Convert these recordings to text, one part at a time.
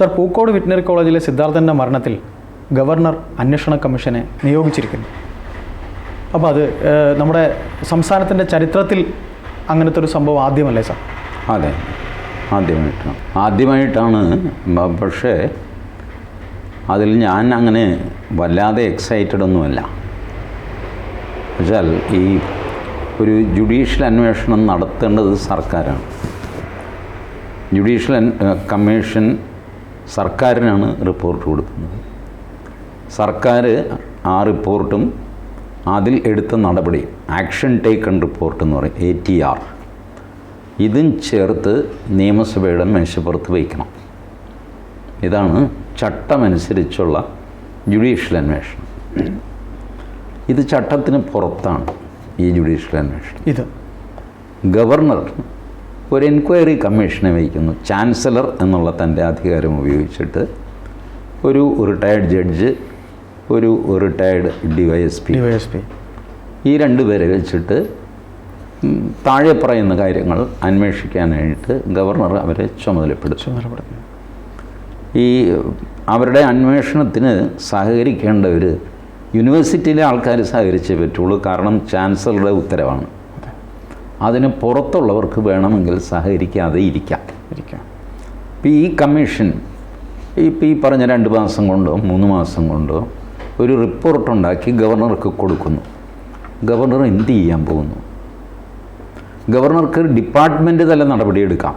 Sir Pookode veterinary കോളേജിലെ സിദ്ധാർത്ഥന്റെ മരണത്തിൽ governor അന്വേഷണ കമ്മീഷനെ നിയോഗിച്ചിരിക്കുന്നു. അപ്പോൾ അത് നമ്മുടെ സംസ്ഥാനത്തിന്റെ ചരിത്രത്തിൽ അങ്ങനത്തെ ഒരു സംഭവം ആദ്യമല്ലേ സാർ? അതെ ആദ്യമായിട്ടാണ്. ആദ്യമായിട്ടാണ് പക്ഷേ അതിൽ ഞാൻ അങ്ങനെ വല്ലാതെ എക്സൈറ്റഡ് ഒന്നുമല്ല. വെച്ചാൽ ഈ ഒരു ജുഡീഷ്യൽ അന്വേഷണം നടത്തേണ്ടത് സർക്കാരാണ്. ജുഡീഷ്യൽ കമ്മീഷൻ സർക്കാരിനാണ് റിപ്പോർട്ട് കൊടുക്കുന്നത്. സർക്കാർ ആ റിപ്പോർട്ടും അതിൽ എടുത്ത നടപടി ആക്ഷൻ ടേക്കൺ റിപ്പോർട്ട് എന്ന് പറയും എ ടി ആർ ഇതും ചേർത്ത് നിയമസഭയുടെ മേശപ്പുറത്ത് വയ്ക്കണം. ഇതാണ് ചട്ടമനുസരിച്ചുള്ള ജുഡീഷ്യൽ അന്വേഷണം. ഇത് ചട്ടത്തിന് പുറത്താണ് ഈ ജുഡീഷ്യൽ അന്വേഷണം. ഇത്. ഗവർണർ ഒരു എൻക്വയറി കമ്മീഷനെ വഹിക്കുന്നു. ചാൻസലർ എന്നുള്ള തന്റെ അധികാരം ഉപയോഗിച്ചിട്ട് ഒരു റിട്ടയർഡ് ജഡ്ജ് ഒരു retired D Y S P ഈ രണ്ട് പേരെ വെച്ചിട്ട് താഴെ പറയുന്ന കാര്യങ്ങൾ അന്വേഷിക്കാനായിട്ട് ഗവർണർ അവരെ ചുമതലപ്പെടുത്തും. ചുമതലപ്പെടുത്തുന്നു ഈ അവരുടെ അന്വേഷണത്തിന് സഹകരിക്കേണ്ടവർ യൂണിവേഴ്സിറ്റിയിലെ ആൾക്കാർ സഹകരിച്ചേ പറ്റുള്ളൂ. കാരണം ചാൻസലറുടെ ഉത്തരവാണ്. അതിന് പുറത്തുള്ളവർക്ക് വേണമെങ്കിൽ സഹകരിക്കാതെ ഇരിക്കാം. ഇരിക്കാം. ഇപ്പം ഈ കമ്മീഷൻ ഇപ്പം ഈ പറഞ്ഞ രണ്ട് മാസം കൊണ്ടോ മൂന്ന് മാസം കൊണ്ടോ ഒരു റിപ്പോർട്ടുണ്ടാക്കി ഗവർണർക്ക് കൊടുക്കുന്നു. ഗവർണർ എന്ത് ചെയ്യാൻ പോകുന്നു? ഗവർണർക്ക് ഡിപ്പാർട്ട്മെന്റ് തല നടപടിയെടുക്കാം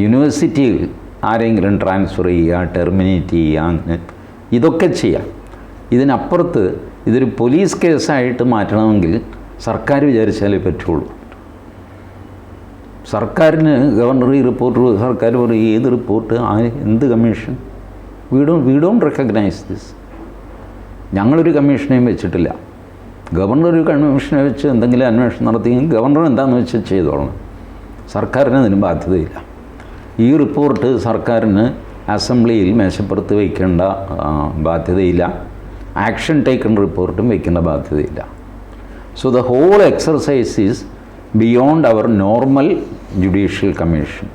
യൂണിവേഴ്സിറ്റിയിൽ ആരെങ്കിലും ട്രാൻസ്ഫർ ചെയ്യുക ടെർമിനേറ്റ് ചെയ്യുക അങ്ങനെ ഇതൊക്കെ ചെയ്യാം. ഇതിനപ്പുറത്ത് ഇതൊരു പോലീസ് കേസായിട്ട് മാറ്റണമെങ്കിൽ സർക്കാർ വിചാരിച്ചാലേ പറ്റുള്ളൂ. സർക്കാരിന് ഗവർണർ ഈ റിപ്പോർട്ട് സർക്കാർ പറയും ഏത് റിപ്പോർട്ട് ആ എന്ത് commission? We do we don't recognise this ഞങ്ങളൊരു കമ്മീഷനെയും വെച്ചിട്ടില്ല. ഗവർണർ ഒരു കമ്മീഷനെ വെച്ച് എന്തെങ്കിലും അന്വേഷണം നടത്തിയെങ്കിൽ ഗവർണർ എന്താണെന്ന് വെച്ചാൽ ചെയ്തോളണം. സർക്കാരിന് അതിന് ബാധ്യതയില്ല. ഈ റിപ്പോർട്ട് സർക്കാരിന് അസംബ്ലിയിൽ മേശപ്പുറത്ത് വയ്ക്കേണ്ട ബാധ്യതയില്ല. ആക്ഷൻ ടേക്കൺ റിപ്പോർട്ടും വയ്ക്കേണ്ട ബാധ്യതയില്ല. So the whole exercise is beyond our normal judicial commission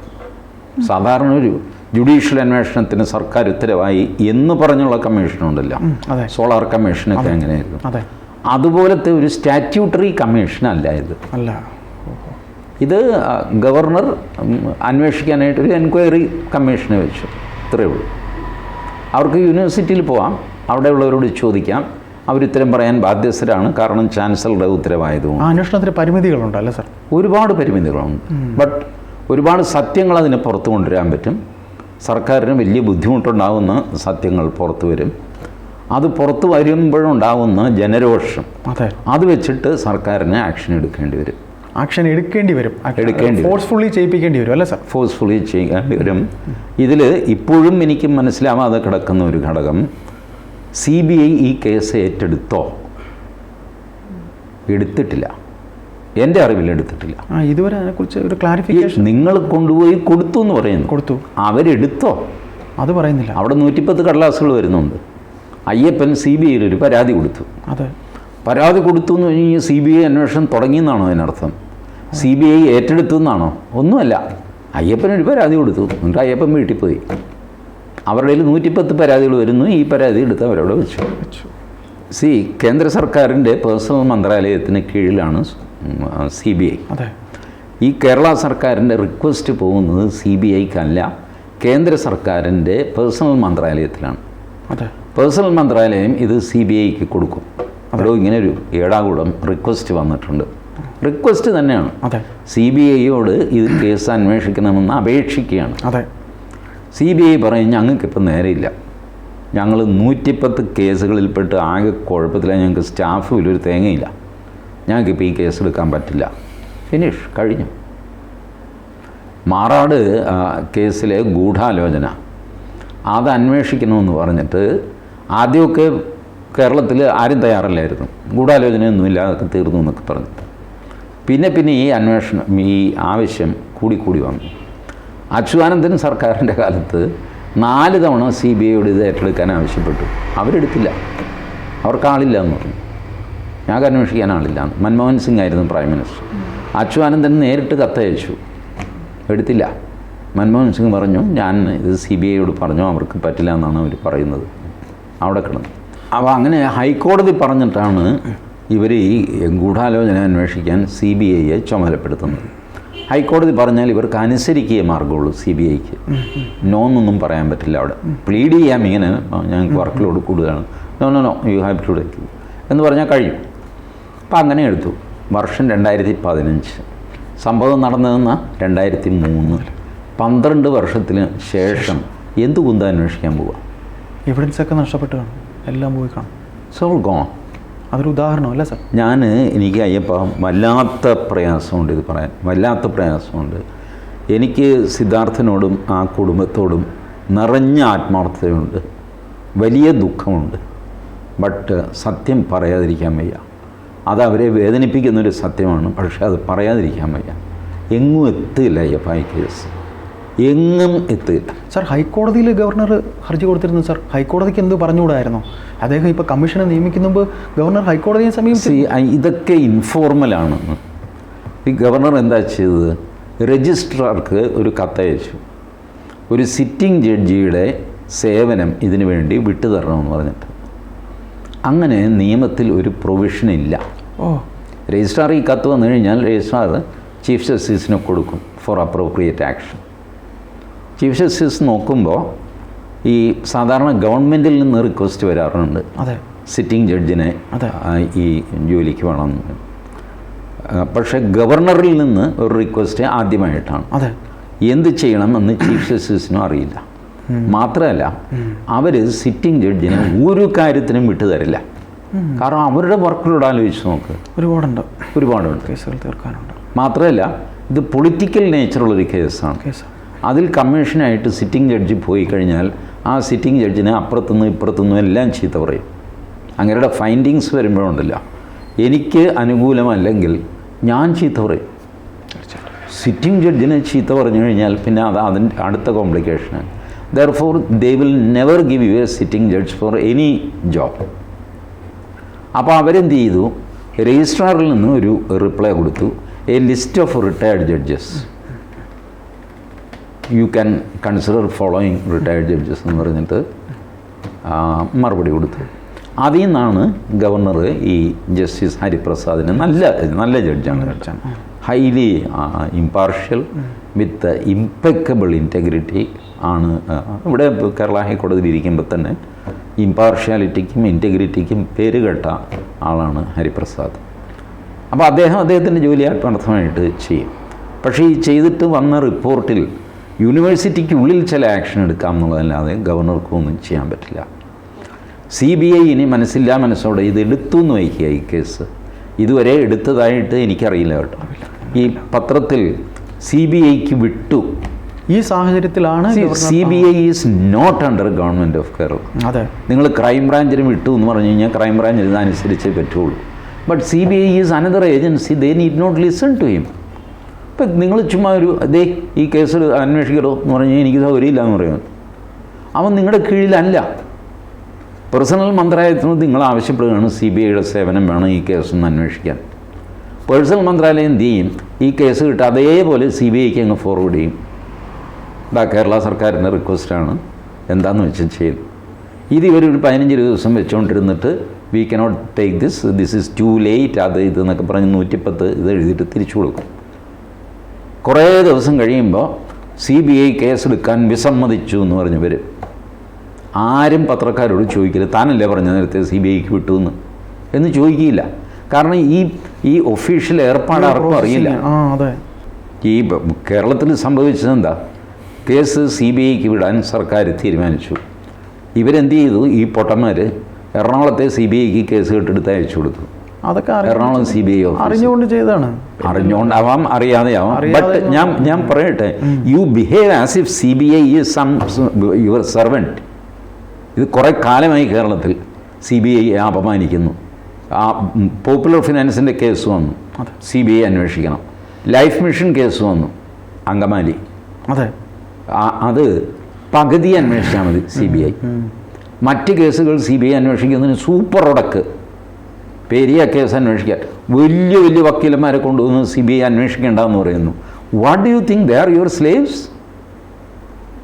സാധാരണ ഒരു ജുഡീഷ്യൽ അന്വേഷണത്തിന് സർക്കാർ ഉത്തരവായി എന്ന് പറഞ്ഞുള്ള കമ്മീഷനുണ്ടല്ലോ സോളാർ കമ്മീഷനൊക്കെ എങ്ങനെയായിരുന്നു അതെ അതുപോലത്തെ ഒരു സ്റ്റാറ്റ്യൂട്ടറി കമ്മീഷൻ അല്ല ഇത്. അല്ല. ഇത് ഗവർണർ അന്വേഷിക്കാനായിട്ട് ഒരു എൻക്വയറി കമ്മീഷനെ വെച്ചു. ഇത്രയേ ഉള്ളൂ. അവർക്ക് യൂണിവേഴ്സിറ്റിയിൽ പോവാം. അവിടെയുള്ളവരോട് ചോദിക്കാം. അവരുത്തരം പറയാൻ ബാധ്യസ്ഥരാണ്. കാരണം ചാൻസലറുടെ ഉത്തരവായതുകൊണ്ട് ആ അന്വേഷണത്തിന് പരിമിതികളുണ്ട് അല്ലേ സാർ? ഒരുപാട് പരിമിതികളുണ്ട്. ബട്ട് ഒരുപാട് സത്യങ്ങൾ അതിന് പുറത്തു കൊണ്ടുവരാൻ പറ്റും. സർക്കാരിന് വലിയ ബുദ്ധിമുട്ടുണ്ടാകുന്ന സത്യങ്ങൾ പുറത്തു വരും. അത് പുറത്തു വരുമ്പോഴുണ്ടാകുന്ന ജനരോഷം. അതെ. അത് വെച്ചിട്ട് സർക്കാരിന് ആക്ഷൻ എടുക്കേണ്ടി വരും. ആക്ഷൻ എടുക്കേണ്ടി വരും. എടുക്കേണ്ടി. ഫോഴ്സ്ഫുള്ളി ചെയ്യിപ്പിക്കേണ്ടി വരും അല്ലേ സാർ? ഫോഴ്സ്ഫുള്ളി ചെയ്യേണ്ടി വരും. ഇതിൽ ഇപ്പോഴും എനിക്ക് മനസ്സിലാവാതെ കിടക്കുന്ന ഒരു ഘടകം സി ബി ഐ ഈ കേസ് ഏറ്റെടുത്തോ? എടുത്തിട്ടില്ല. എന്റെ അറിവിൽ എടുത്തിട്ടില്ല. ഇതുവരെ അതിനെക്കുറിച്ച് ഒരു ക്ലാരിഫിക്കേഷൻ നിങ്ങൾ കൊണ്ടുപോയി കൊടുത്തു എന്ന് പറയുന്നു. കൊടുത്തു. അവരെടുത്തോ? അത് പറയുന്നില്ല. അവിടെ നൂറ്റിപ്പത്ത് കടലാസുകൾ വരുന്നുണ്ട്. അയ്യപ്പൻ സി ബി ഐയിൽ ഒരു പരാതി കൊടുത്തു. അതെ. പരാതി കൊടുത്തു എന്ന് കഴിഞ്ഞാൽ സി ബി ഐ അന്വേഷണം തുടങ്ങിയെന്നാണോ അതിനർത്ഥം? സി ബി ഐ ഏറ്റെടുത്തു എന്നാണോ? ഒന്നുമല്ല. അയ്യപ്പൻ ഒരു പരാതി കൊടുത്തു. എന്നിട്ട് അയ്യപ്പൻ വീട്ടിൽ പോയി. അവരുടെ കയ്യിൽ നൂറ്റിപ്പത്ത് പരാതികൾ വരുന്നു. ഈ പരാതി എടുത്ത് അവരോട് വെച്ചു. വെച്ചു. സി കേന്ദ്ര സർക്കാരിന്റെ പേഴ്സണൽ മന്ത്രാലയത്തിന് കീഴിലാണ് സി ബി ഐ. അതെ. ഈ കേരള സർക്കാരിന്റെ റിക്വസ്റ്റ് പോകുന്നത് സി ബി ഐക്കല്ല. കേന്ദ്ര സർക്കാരിന്റെ പേഴ്സണൽ മന്ത്രാലയത്തിലാണ്. അതെ. പേഴ്സണൽ മന്ത്രാലയം ഇത് സി ബി ഐക്ക് കൊടുക്കും. അവിടെ ഇങ്ങനെ ഒരു ഏടാകൂടം റിക്വസ്റ്റ് വന്നിട്ടുണ്ട്. റിക്വസ്റ്റ് തന്നെയാണ്. അതെ. സി ബി ഐയോട് ഇത് കേസ് അന്വേഷിക്കണമെന്ന് അപേക്ഷിക്കുകയാണ്. അതെ. സി ബി ഐ പറയും ഞങ്ങൾക്കിപ്പോൾ നേരെയില്ല. ഞങ്ങൾ നൂറ്റിപ്പത്ത് കേസുകളിൽപ്പെട്ട് ആകെ കുഴപ്പത്തിലാണ് ഞങ്ങൾക്ക് സ്റ്റാഫ് ഒരു തേങ്ങയില്ല. ഞങ്ങൾക്കിപ്പോൾ ഈ കേസ് എടുക്കാൻ പറ്റില്ല. ഫിനിഷ് കഴിഞ്ഞു. മാറാട് കേസിലെ ഗൂഢാലോചന. അത് അന്വേഷിക്കണമെന്ന് പറഞ്ഞിട്ട് ആദ്യമൊക്കെ കേരളത്തിൽ ആരും തയ്യാറല്ലായിരുന്നു. ഗൂഢാലോചനയൊന്നുമില്ല അതൊക്കെ തീർന്നു എന്നൊക്കെ പറഞ്ഞിട്ട്. പിന്നെ പിന്നെ ഈ അന്വേഷണം ഈ ആവശ്യം കൂടി കൂടി വന്നു. അച്യുതാനന്ദൻ സർക്കാരിന്റെ കാലത്ത് നാല് തവണ സി ബി ഐയോട് ഇത് ഏറ്റെടുക്കാൻ ആവശ്യപ്പെട്ടു. അവരെടുത്തില്ല. അവർക്ക് ആളില്ല എന്ന് പറഞ്ഞു. ഞങ്ങൾക്ക് അന്വേഷിക്കാൻ ആളില്ല. മൻമോഹൻ സിംഗ് ആയിരുന്നു പ്രൈം മിനിസ്റ്റർ. അച്യുതാനന്ദൻ നേരിട്ട് കത്തയച്ചു. എടുത്തില്ല. മൻമോഹൻ സിംഗ് പറഞ്ഞു ഞാൻ ഇത് സി ബി ഐയോട് പറഞ്ഞു അവർക്ക് പറ്റില്ല എന്നാണ് അവർ പറയുന്നത്. അവിടെ കിടന്നു. അപ്പോൾ അങ്ങനെ ഹൈക്കോടതി പറഞ്ഞിട്ടാണ് ഇവർ ഈ ഗൂഢാലോചന അന്വേഷിക്കാൻ സി ബി ഐയെ ചുമതലപ്പെടുത്തുന്നത്. ഹൈക്കോടതി പറഞ്ഞാൽ ഇവർക്ക് അനുസരിക്കുകയേ മാർഗമുള്ളൂ സി ബി ഐക്ക്. നോ എന്നൊന്നും പറയാൻ പറ്റില്ല അവിടെ. പ്ലീഡ് ചെയ്യാം ഇങ്ങനെ. "ആ, ഞങ്ങൾക്ക് വർക്ക് ലോഡ് കൂടുതലാണ്. No no no you have to take എന്ന് പറഞ്ഞാൽ കഴിയും. അപ്പം അങ്ങനെ എടുത്തു. വർഷം രണ്ടായിരത്തി പതിനഞ്ച് സംഭവം നടന്നതെന്ന? രണ്ടായിരത്തി മൂന്ന് പന്ത്രണ്ട് വർഷത്തിന് ശേഷം എന്ത് കുന്ത അന്വേഷിക്കാൻ പോവാ? എവിഡൻസ് ഒക്കെ നഷ്ടപ്പെട്ടു കാണും. എല്ലാം പോയി കാണും. സോ ഗോൺ അതൊരു ഉദാഹരണം അല്ല സാർ? ഞാൻ എനിക്ക് അയ്യപ്പ വല്ലാത്ത പ്രയാസമുണ്ട് ഇത് പറയാൻ. വല്ലാത്ത പ്രയാസമുണ്ട്. എനിക്ക് സിദ്ധാർത്ഥനോടും ആ കുടുംബത്തോടും നിറഞ്ഞ ആത്മാർത്ഥതയുണ്ട്. വലിയ ദുഃഖമുണ്ട്. ബട്ട് സത്യം പറയാതിരിക്കാൻ വയ്യ. അത് അവരെ വേദനിപ്പിക്കുന്നൊരു സത്യമാണ്. പക്ഷേ അത് പറയാതിരിക്കാൻ വയ്യ. എങ്ങും എത്തില്ല അയ്യപ്പ ഈ കേസ്. എങ്ങും എത്തില്ല സാർ ഹൈക്കോടതിയിൽ ഗവർണർ ഹർജി കൊടുത്തിരുന്നു സാർ. ഹൈക്കോടതിക്ക് എന്ത് പറഞ്ഞുകൂടായിരുന്നോ? അദ്ദേഹം ഇപ്പോൾ കമ്മീഷനെ നിയമിക്കുന്ന മുമ്പ് ഗവർണർ ഹൈക്കോടതിയെ സമീപിച്ചു ഇതൊക്കെ ഇൻഫോർമലാണ് ഈ ഗവർണർ എന്താ ചെയ്തത്? രജിസ്ട്രാർക്ക് ഒരു കത്തയച്ചു. ഒരു സിറ്റിംഗ് ജഡ്ജിയുടെ സേവനം ഇതിനു വേണ്ടി വിട്ടുതരണമെന്ന് പറഞ്ഞിട്ട്. അങ്ങനെ നിയമത്തിൽ ഒരു പ്രൊവിഷൻ ഇല്ല. ഓ. രജിസ്ട്രാർ ഈ കത്ത് വന്നു കഴിഞ്ഞാൽ രജിസ്ട്രാർ ചീഫ് ജസ്റ്റിസിന് കൊടുക്കും for appropriate action chief justice നോക്കുമ്പോൾ ഈ സാധാരണ ഗവൺമെന്റിൽ നിന്ന് റിക്വസ്റ്റ് വരാറുണ്ട്. അതെ. സിറ്റിംഗ് ജഡ്ജിനെ അതെ. ഈ ജോലിക്ക് വേണം. പക്ഷേ ഗവർണറിൽ നിന്ന് ഒരു റിക്വസ്റ്റ് ആദ്യമായിട്ടാണ്. അതെ. എന്ത് ചെയ്യണം ചെയ്യണമെന്ന് ചീഫ് ജസ്റ്റിസിനും അറിയില്ല. മാത്രമല്ല അവർ സിറ്റിംഗ് ജഡ്ജിനെ ഒരു കാര്യത്തിനും വിട്ടുതരില്ല. കാരണം അവരുടെ വർക്കിലൂടെ ആലോചിച്ച് നോക്ക്. ഒരുപാടുണ്ട്. ഒരുപാടുണ്ട്. കേസുകൾ തീർക്കാനുണ്ട്. മാത്രമല്ല ഇത് പൊളിറ്റിക്കൽ നേച്ചറുള്ളൊരു കേസാണ്. കേസ് അതിൽ കമ്മീഷനായിട്ട് സിറ്റിംഗ് ജഡ്ജി പോയി കഴിഞ്ഞാൽ ആ സിറ്റിംഗ് ജഡ്ജിനെ അപ്പുറത്തുനിന്ന് ഇപ്പുറത്തുനിന്നും എല്ലാം ചീത്ത പറയും. അങ്ങനെയുടെ ഫൈൻഡിങ്സ് വരുമ്പോഴുണ്ടല്ല. എനിക്ക് അനുകൂലമല്ലെങ്കിൽ ഞാൻ ചീത്ത പറയും. സിറ്റിംഗ് ജഡ്ജിനെ ചീത്ത പറഞ്ഞു കഴിഞ്ഞാൽ പിന്നെ അത് അതിന്റെ അടുത്ത കോംപ്ലിക്കേഷനാണ്. Therefore they will never give you a sitting judge for any job അപ്പോൾ അവരെന്ത് ചെയ്തു? രജിസ്ട്രാറിൽ നിന്ന് ഒരു റിപ്ലൈ കൊടുത്തു. A list of retired judges you can consider following retired judges എന്ന് പറഞ്ഞിട്ട് മറുപടി കൊടുത്തു. അതിൽ നിന്നാണ് ഗവർണർ ഈ ജസ്റ്റിസ് ഹരിപ്രസാദിന് നല്ല നല്ല ജഡ്ജാണ്. ജഡ്ജാണ്. Highly impartial with impeccable integrity ആണ് ഇവിടെ കേരള ഹൈക്കോടതിയിൽ ഇരിക്കുമ്പോൾ തന്നെ ഇമ്പാർഷ്യാലിറ്റിക്കും ഇന്റഗ്രിറ്റിക്കും പേരുകെട്ട ആളാണ് ഹരിപ്രസാദ്. അപ്പോൾ അദ്ദേഹം അദ്ദേഹത്തിന്റെ ജോലി ആത്മാർത്ഥമായിട്ട് ചെയ്യും. പക്ഷേ ഈ ചെയ്തിട്ട് വന്ന റിപ്പോർട്ടിൽ യൂണിവേഴ്സിറ്റിക്കുള്ളിൽ ചില ആക്ഷൻ എടുക്കാം എന്നുള്ളതല്ലാതെ ഗവർണർക്കും ഒന്നും ചെയ്യാൻ പറ്റില്ല. സി ബി ഐ ഇനി മനസ്സില്ലാ മനസ്സോടെ ഇത് എടുത്തു എന്ന് വയ്ക്കുക ഈ കേസ്. ഇതുവരെ എടുത്തതായിട്ട് എനിക്കറിയില്ല കേട്ടോ. ഈ പത്രത്തിൽ സി ബി ഐക്ക് വിട്ടു. ഈ സാഹചര്യത്തിലാണ് C B I is not under government of Kerala അതെ. നിങ്ങൾ ക്രൈം ബ്രാഞ്ചിന് വിട്ടു എന്ന് പറഞ്ഞു കഴിഞ്ഞാൽ ക്രൈം ബ്രാഞ്ച് ഇതനുസരിച്ചേ പറ്റുള്ളൂ. But C B I is another agency they need not listen to him ഇപ്പം നിങ്ങൾ ചുമ്മാ ഒരു ദേ ഈ കേസ് അന്വേഷിക്കലോ എന്ന് പറഞ്ഞാൽ എനിക്ക് സൗകര്യമില്ല എന്ന് പറയുന്നത്. അവൻ നിങ്ങളുടെ കീഴിലല്ല. പേഴ്സണൽ മന്ത്രാലയത്തിന് നിങ്ങൾ ആവശ്യപ്പെടുകയാണ് സി ബി ഐയുടെ സേവനം വേണം ഈ കേസൊന്ന് അന്വേഷിക്കാൻ. പേഴ്സണൽ മന്ത്രാലയം എന്ത് ചെയ്യും? ഈ കേസ് കിട്ടുക അതേപോലെ സി ബി ഐക്ക് അങ്ങ് ഫോർവേഡ് ചെയ്യും. ഇതാ കേരള സർക്കാരിന്റെ റിക്വസ്റ്റാണ് എന്താണെന്ന് വെച്ചാൽ ചെയ്യും. ഇത് ഒരു പതിനഞ്ച് ദിവസം വെച്ചുകൊണ്ടിരുന്നിട്ട് we cannot take this this is too late അത് ഇതെന്നൊക്കെ പറഞ്ഞ് നൂറ്റിപ്പത്ത് ഇത് എഴുതിയിട്ട് തിരിച്ചു കൊടുക്കും. കുറേ ദിവസം കഴിയുമ്പോൾ സി ബി ഐ കേസെടുക്കാൻ വിസമ്മതിച്ചു എന്ന് പറഞ്ഞ് വരും ആരും പത്രക്കാരോട് ചോദിക്കില്ല. താനല്ലേ പറഞ്ഞ നേരത്തെ സി ബി ഐക്ക് വിട്ടു എന്ന് എന്ന് ചോദിക്കില്ല കാരണം ഈ ഈ ഒഫീഷ്യൽ ഏർപ്പാട് ആർക്കും അറിയില്ല. ഈ കേരളത്തിൽ സംഭവിച്ചത് എന്താ? കേസ് സി ബി ഐക്ക് വിടാൻ സർക്കാർ തീരുമാനിച്ചു. ഇവരെന്ത് ചെയ്തു? ഈ പൊട്ടന്മാർ എറണാകുളത്തെ സി ബി ഐക്ക് കേസ് കെട്ടെടുത്ത് അയച്ചു കൊടുത്തു. അതൊക്കെ എറണാകുളം സി ബി ഐ അറിഞ്ഞുകൊണ്ട് ചെയ്താണ് അറിഞ്ഞുകൊണ്ടാവാം അറിയാതെയാവാം. ബട്ട് ഞാൻ ഞാൻ പറയട്ടെ. You behave as if C B I is some your servant ഇത് കുറേ കാലമായി കേരളത്തിൽ സി ബി ഐ അപമാനിക്കുന്നു. ആ പോപ്പുലർ ഫിനാൻസിന്റെ കേസ് വന്നു. സി ബി ഐ അന്വേഷിക്കണം. ലൈഫ് മിഷൻ കേസ് വന്നു. അങ്കമാലി. അതെ. അത് പകുതി അന്വേഷിച്ചാൽ മതി സി ബി ഐ മറ്റ് കേസുകൾ സി ബി ഐ അന്വേഷിക്കുന്നതിന് സൂപ്പർ ഉടക്ക്. പെരിയ കേസ് അന്വേഷിക്കുക വലിയ വലിയ വക്കീലന്മാരെ കൊണ്ടുവന്ന് സി ബി ഐ അന്വേഷിക്കേണ്ടെന്ന് പറയുന്നു. What do you think they are your slaves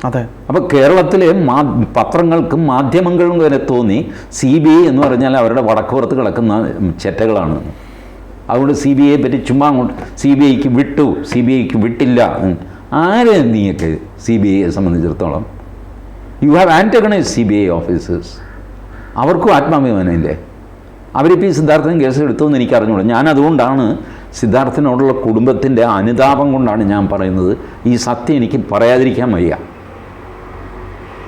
അതെ. അപ്പോൾ കേരളത്തിലെ മാ പത്രങ്ങൾക്കും മാധ്യമങ്ങളും വരെ തോന്നി സി ബി ഐ എന്ന് പറഞ്ഞാൽ അവരുടെ വടക്കുപുറത്ത് കിടക്കുന്ന ചെറ്റകളാണ്. അതുകൊണ്ട് സി ബി ഐയെ പറ്റി ചുമ്മാ അങ്ങോട്ട് സി ബി ഐക്ക് വിട്ടു സി ബി ഐക്ക് വിട്ടില്ല. ആരെ നീയൊക്കെ സി ബി ഐയെ സംബന്ധിച്ചിടത്തോളം? You have antagonise C B I officers അവർക്കും ആത്മാഭിമാനമില്ലേ? അവരിപ്പോൾ ഈ സിദ്ധാർത്ഥൻ കേസ് എടുത്തു എന്ന് എനിക്ക് അറിഞ്ഞോളൂ ഞാൻ അതുകൊണ്ടാണ് സിദ്ധാർത്ഥനോടുള്ള കുടുംബത്തിന്റെ അനുതാപം കൊണ്ടാണ് ഞാൻ പറയുന്നത്. ഈ സത്യം എനിക്ക് പറയാതിരിക്കാൻ വയ്യ.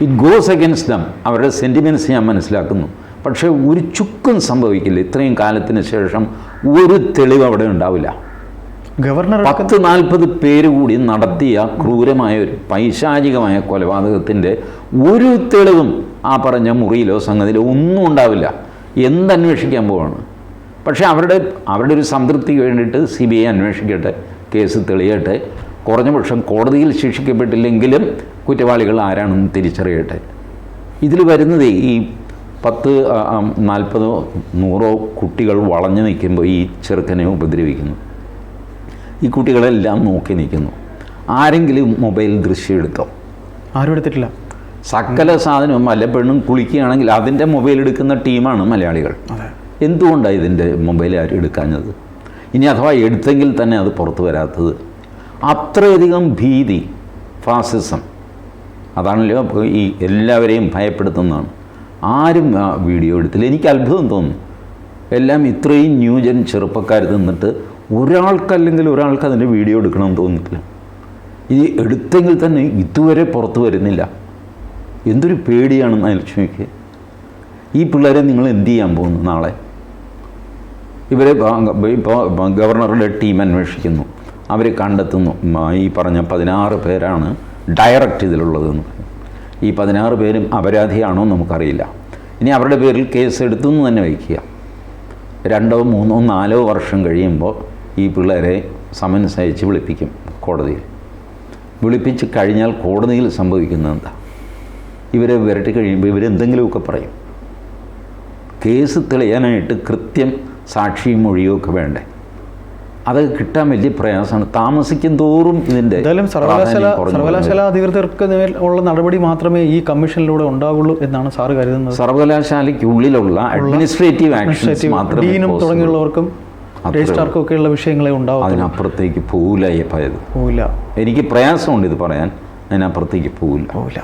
ഇറ്റ് ഗോസ് അഗൻസ്റ്റ് ദം അവരുടെ സെന്റിമെന്റ്സ് ഞാൻ മനസ്സിലാക്കുന്നു. പക്ഷേ ഒരു ചുക്കും സംഭവിക്കില്ല. ഇത്രയും കാലത്തിന് ശേഷം ഒരു തെളിവ് അവിടെ ഉണ്ടാവില്ല. ഗവർണർ പത്ത് നാൽപ്പത് പേര് കൂടി നടത്തിയ ക്രൂരമായ ഒരു പൈശാചികമായ കൊലപാതകത്തിന്റെ ഒരു തെളിവും ആ പറഞ്ഞ മുറിയിലോ സംഗതിയിലോ ഒന്നും ഉണ്ടാവില്ല. എന്തന്വേഷിക്കാൻ പോവാണ്. പക്ഷേ അവരുടെ അവരുടെ ഒരു സംതൃപ്തിക്ക് വേണ്ടിയിട്ട് സി ബി ഐ അന്വേഷിക്കട്ടെ കേസ് തെളിയട്ടെ കുറഞ്ഞ പക്ഷം കോടതിയിൽ ശിക്ഷിക്കപ്പെട്ടില്ലെങ്കിലും കുറ്റവാളികൾ ആരാണെന്ന് തിരിച്ചറിയട്ടെ. ഇതിൽ വരുന്നത് ഈ പത്ത് നാൽപ്പതോ നൂറോ കുട്ടികൾ വളഞ്ഞു നിൽക്കുമ്പോൾ ഈ ചെറുക്കനെ ഉപദ്രവിക്കുന്നു. ഈ കുട്ടികളെല്ലാം നോക്കി നിൽക്കുന്നു. ആരെങ്കിലും മൊബൈൽ ദൃശ്യം എടുത്തോ? ആരും എടുത്തിട്ടില്ല. സകല സാധനവും അല്ല പെണ്ണും കുളിക്കുകയാണെങ്കിൽ അതിന്റെ മൊബൈൽ എടുക്കുന്ന ടീമാണ് മലയാളികൾ. എന്തുകൊണ്ടാണ് ഇതിന്റെ മൊബൈൽ ആരും എടുക്കാഞ്ഞത്? ഇനി അഥവാ എടുത്തെങ്കിൽ തന്നെ അത് പുറത്തു വരാത്തത്. അത്രയധികം ഭീതി ഫാസിസം. അതാണല്ലോ ഈ എല്ലാവരെയും ഭയപ്പെടുത്തുന്നതാണ്. ആരും ആ വീഡിയോ എടുത്തില്ല. എനിക്ക് അത്ഭുതം തോന്നുന്നു. എല്ലാം ഇത്രയും ന്യൂജൻ ചെറുപ്പക്കാർ നിന്നിട്ട് ഒരാൾക്കല്ലെങ്കിൽ ഒരാൾക്ക് അതിന്റെ വീഡിയോ എടുക്കണമെന്ന് തോന്നുന്നില്ല ഇനി എടുത്തെങ്കിൽ തന്നെ ഇതുവരെ പുറത്തു വരുന്നില്ല. എന്തൊരു പേടിയാണ് ലക്ഷ്മിക്ക് ഈ പിള്ളേരെ നിങ്ങൾ എന്ത് ചെയ്യാൻ പോകുന്നു നാളെ? ഇവരെ ഇപ്പോൾ ഗവർണറുടെ ടീം അന്വേഷിക്കുന്നു. അവർ കണ്ടെത്തുന്നു. ഈ പറഞ്ഞ പതിനാറ് പേരാണ് ഡയറക്റ്റ് ഇതിലുള്ളതെന്ന്. ഈ പതിനാറ് പേരും അപരാധിയാണോ നമുക്കറിയില്ല. ഇനി അവരുടെ പേരിൽ കേസ് എടുത്തു എന്ന് തന്നെ വയ്ക്കുക. രണ്ടോ മൂന്നോ നാലോ വർഷം കഴിയുമ്പോൾ ഈ പിള്ളേരെ സമൻസ് അയച്ച് വിളിപ്പിക്കും കോടതിയിൽ. വിളിപ്പിച്ച് കഴിഞ്ഞാൽ കോടതിയിൽ സംഭവിക്കുന്നത് എന്താ? ഇവരെ വിരട്ടി കഴിയുമ്പോൾ ഇവരെന്തെങ്കിലുമൊക്കെ പറയും. കേസ് തെളിയാനായിട്ട് കൃത്യം സാക്ഷിയും മൊഴിയും ഒക്കെ വേണ്ടേ? അത് കിട്ടാൻ വലിയ പ്രയാസമാണ്. താമസിക്കും തോറും ഇതിന്റെ എന്തായാലും സർവകലാശാല സർവകലാശാല അധികൃതർക്ക് ഉള്ള നടപടി മാത്രമേ ഈ കമ്മീഷനിലൂടെ ഉണ്ടാവുള്ളൂ എന്നാണ് സാർ കരുതുന്നത്. സർവകലാശാലയ്ക്കുള്ളിലുള്ള അഡ്മിനിസ്ട്രേറ്റീവ് ആക്ഷൻസ് മാത്രമേ ഡീനും. തുടങ്ങിയുള്ളവർക്കും രജിസ്ട്രാർക്കും ഒക്കെയുള്ള വിഷയങ്ങളെ ഉണ്ടാവും അതിനപ്പുറത്തേക്ക് പോവില്ല പോവില്ല. എനിക്ക് പ്രയാസമുണ്ട് ഇത് പറയാൻ. അതിനപ്പുറത്തേക്ക് പോവില്ല. പോവില്ല.